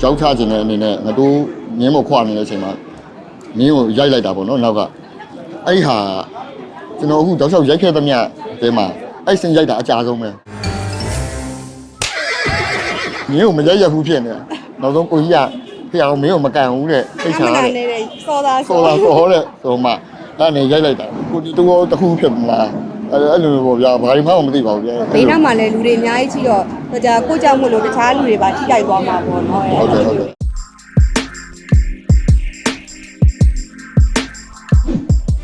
ကြောက်ချခြင်းတဲ့အနေနဲ့ငါတို့ငင်းမခွာနေတဲ့အချိန်မှာမင်းကိုရိုက်လိုက်တာပေါ့နော်နောက်ကအဲ့ဒီဟာကျွန်တော်အခုတောက်လျှောက်ရိုက်ခဲ့သမျှတဲမှာအဲ့စင်ရိုက်တာအကြဆုံးပဲမင်းကိုမရိုက်ရဘူးဖြစ်နေတာနောက်ဆုံးကိုကြီးကဖေအောင်မင်းကိုမကန်ဘူးတဲ့စိတ်ချမတဲ့နာနေတဲ့စောသားဆောလာဆောတဲ့ဆိုမှအဲ့နေရိုက်လိုက်တာကိုဒီတော့တစ်ခုဖြစ်မလား အဲ့အဲ့လိုမျိုးပေါ့ဗျာဘာမှမသိပါဘူးဗျာဘေးနားမှာလည်းလူတွေအများကြီးကြီးတော့ဟိုကြာကိုကြောက်မို့လို့တခြားလူတွေပါထိကြိုက်သွားမှာပေါ့နော်ဟုတ်တယ်ဟုတ်တယ်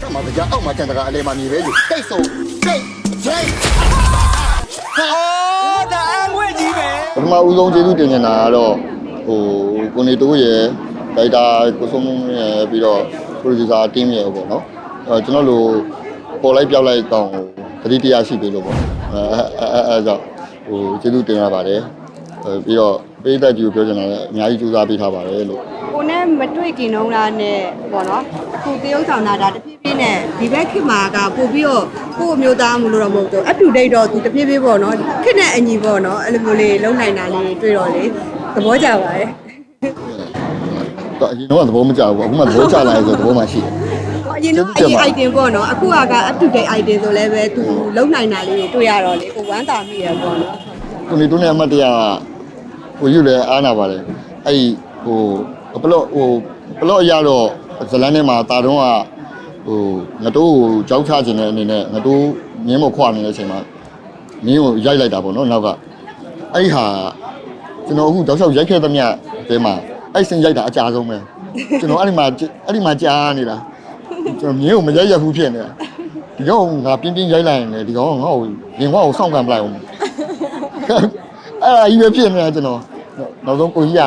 ကမ္ဘာကြာအောက်မှာကျန်တကအလဲမှာနေပဲလူတိတ်ဆုံးစိတ်စိတ်အော်ဒါအငွေ့ကြီးပဲပထမဦးဆုံးကျေးဇူးတင်နေတာကတော့ဟိုကိုနေတိုးရဲ့ဒိုက်တာကိုစုံမုံရဲ့ပြီးတော့ producer team ရဲ့ပေါ့နော်အဲကျွန်တော်တို့ ပေါ်လိုက်ပြောက်လိုက်ကောင်းဟိုတတိတရားရှိသေးလို့ပေါ့အဲအဲအဲအဲကြောင့်ဟိုကျေးဇူးတင်ရပါတယ်အဲပြီးတော့ပေးသက်ကြီးကိုပြောချင်တာလည်းအများကြီးကြိုးစားပေးထားပါတယ်လို့ကိုနဲ့မတွေ့ခင်တော့လားနဲ့ပေါ့နော်ကိုတရုပ်ဆောင်တာဒါတဖြည်းဖြည်းနဲ့ဒီဘက်ခေတ်မှာကပို့ပြီးတော့ကို့အမျိုးသားမလို့တော့မဟုတ်တော့ up to date တော့သူတဖြည်းဖြည်းပေါ့နော်ခေတ်နဲ့အညီပေါ့နော်အဲ့လိုမျိုးလေးလုံနိုင်တာလေးတွေ့တော့လေသဘောကျပါတယ်တော့အရင်တော့သဘောမကျဘူးအခုမှသဘောကျလာရဆိုသဘောမှရှိတယ် အရင်တော့အရင် item ပေါ့နော်အခုက up to date item ဆိုလည်းပဲသူလုံနိုင်တာလေးတွေ့ရတော့လေကိုဝမ်းသာမိရပေါ့နော်ကိုနေတိုးနဲ့အမတ်တရားဟိုယူလဲအားနာပါတယ်အဲ့ဒီဟိုဘလော့ဟိုဘလော့ရတော့ဇလန်းထဲမှာတာတုံးကဟိုငတိုးကိုကြောက်ချခြင်းတဲ့အနေနဲ့ငတိုးငင်းမခွာနေတဲ့အချိန်မှာမင်းကိုရိုက်လိုက်တာပေါ့နော်နောက်ကအဲ့ဒီဟာကျွန်တော်အခုတောက်လျှောက်ရိုက်ခဲ့သမျှတဲမှာအဲ့စင်ရိုက်တာအကြဆုံးပဲကျွန်တော်အဲ့ဒီမှာအဲ့ဒီမှာကြားနေတာ ကျွန်တော်မင်းကိုမရိုက်ရဘူးဖြစ်နေတာဒီကောင်ငါပြင်းပြင်းရိုက်လိုက်ရင်လေဒီကောင်ကငါ့ကိုရင်ခွာကိုစောင့်ကန်ပလိုက်အောင်အဲ့ဒါကြီးပဲဖြစ်နေတာကျွန်တော်နောက်ဆုံးကိုကြီးက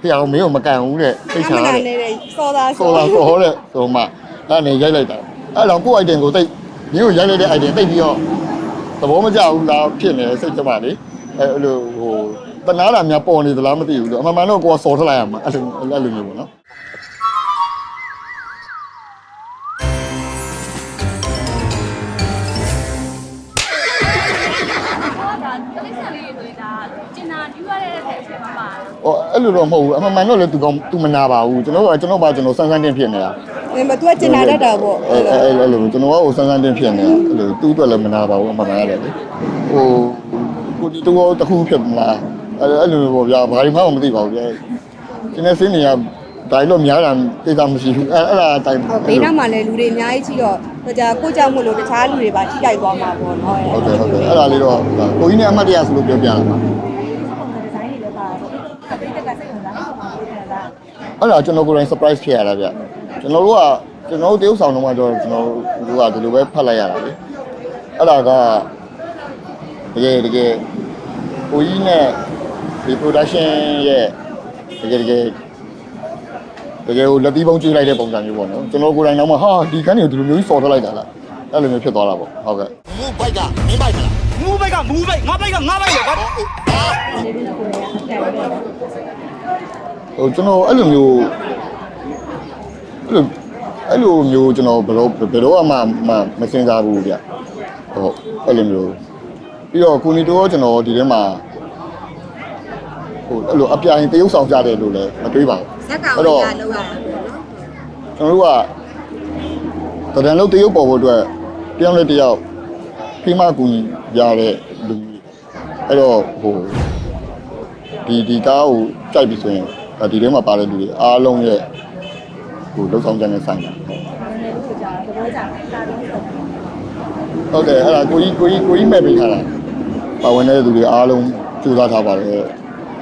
ဖေအောင်မင်းကိုမကန်ဘူးတဲ့စိတ်ချမနာတဲ့နေတဲ့စောသားဆောလာဆောတဲ့ဆိုမှအဲ့နေရိုက်လိုက်တာအဲ့တော့ကိုယ့် item ကိုတိတ်မင်းကိုရိုက်လိုက်တဲ့ item တိတ်ပြီးတော့သဘောမကျဘူးလားဖြစ်နေစိတ်ကြမှာလေအဲ့လိုဟိုတနာတာများပေါ်နေသလားမသိဘူးလို့အမှန်မှန်တော့ကိုကစော်ထလိုက်ရမှာအဲ့လိုအဲ့လိုမျိုးပေါ့နော် ကျင်နာယူရတဲ့အထက်မှာပါ။အော်အဲ့လိုတော့မဟုတ်ဘူး။အမှန်မှန်တော့လေသူကောင်သူမနာပါဘူး။ကျွန်တော်ကကျွန်တော်ပါကျွန်တော်စမ်းစမ်းတင်ဖြစ်နေတာနေမသူကကျင်နာတတ်တာပေါ့။အဲ့အဲ့အဲ့လိုကျွန်တော်ကဟိုစမ်းစမ်းတင်ဖြစ်နေတာ။အဲ့လိုသူ့အတွက်လည်းမနာပါဘူးအမှန်မှန်ရတယ်လေ။ဟိုကိုဒီတော့တစ်ခုဖြစ်မလား။အဲ့အဲ့လိုပေါ့ဗျာဘာမှမသိပါဘူးဗျာ။ဒီနေ့စင်းနေရဒိုင်လို့များတာတိတ်တာမရှိဘူး။အဲ့အဲ့ဒါတိုင်ဘေးနားမှာလည်းလူတွေအများကြီးကြီးတော့ဟိုကြာကိုကြောက်မို့လို့တခြားလူတွေပါထိကြိုက်သွားမှာပေါ့နော်ဟုတ်တယ်ဟုတ်တယ်အဲ့ဒါလေးတော့ကိုကြီးနဲ့အမှတ်တရဆိုလို့ပြောပြတာ ပါအဲ့ဒါကျွန်တော်ကိုယ်တိုင် surprise ဖြစ်ရတာဗျကျွန်တော်တို့ကကျွန်တော်တို့တရုပ်ဆောင်တော့မှတော့ကျွန်တော်တို့ကဒီလိုပဲဖတ်လိုက်ရတာလေအဲ့ဒါကတကယ်တကယ်ကိုကြီးနဲ့ဒီ production ရဲ့တကယ်တကယ်တကယ်ကိုလက်သီးပုံးကြည့်လိုက်တဲ့ပုံစံမျိုးပေါ့နော်ကျွန်တော်ကိုယ်တိုင်တော့မှဟာဒီခန်းကြီးဒီလိုမျိုးကြီးစော်ထွက်လိုက်တာလားအဲ့လိုမျိုးဖြစ်သွားတာပေါ့ဟုတ်ကဲ့မူဘိုက်ကမင်းဘိုက်မလား မူဘိုက်ကမူဘိုက်ငါဘိုက်ကငါဘိုက်လေကွာဟိုကျွန်တော်အဲ့လိုမျိုးအဲ့လိုအဲ့လိုမျိုးကျွန်တော်ဘယ်တော့ဘယ်တော့မှမမစင်စားဘူးဗျဟုတ်အဲ့လိုမျိုးပြီးတော့ကိုနီတိုးကျွန်တော်ဒီထဲမှာဟိုအဲ့လိုအပြိုင်တရုပ်ဆောင်ကြတယ်လို့လည်းမတွေးပါဘူးဇက်ကောင်ကြီးကလောက်ရတာပေါ့နော်ကျွန်တော်တို့ကတဒံလုံးတရုပ်ပေါ်ဖို့အတွက်တယောက်နဲ့တယောက် ဖိမကူညီရတဲ့လူမျိုးအဲ့တော့ဟိုဒီဒီကားကိုကြိုက်ပြီဆိုရင်ဒါဒီထဲမှာပါတဲ့လူတွေအားလုံးရဲ့ဟိုလှုပ်ဆောင်ချက်နဲ့ဆိုင်တာဟုတ်တယ်အဲ့ဒါကိုကြီးကိုကြီးကိုကြီးမဲ့ပေးထားတာပါဝင်တဲ့လူတွေအားလုံးကြိုးစားထားပါတယ်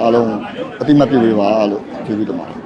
အားလုံးအတိမတ်ပြုပေးပါလို့ကျေးဇူးတင်ပါတယ်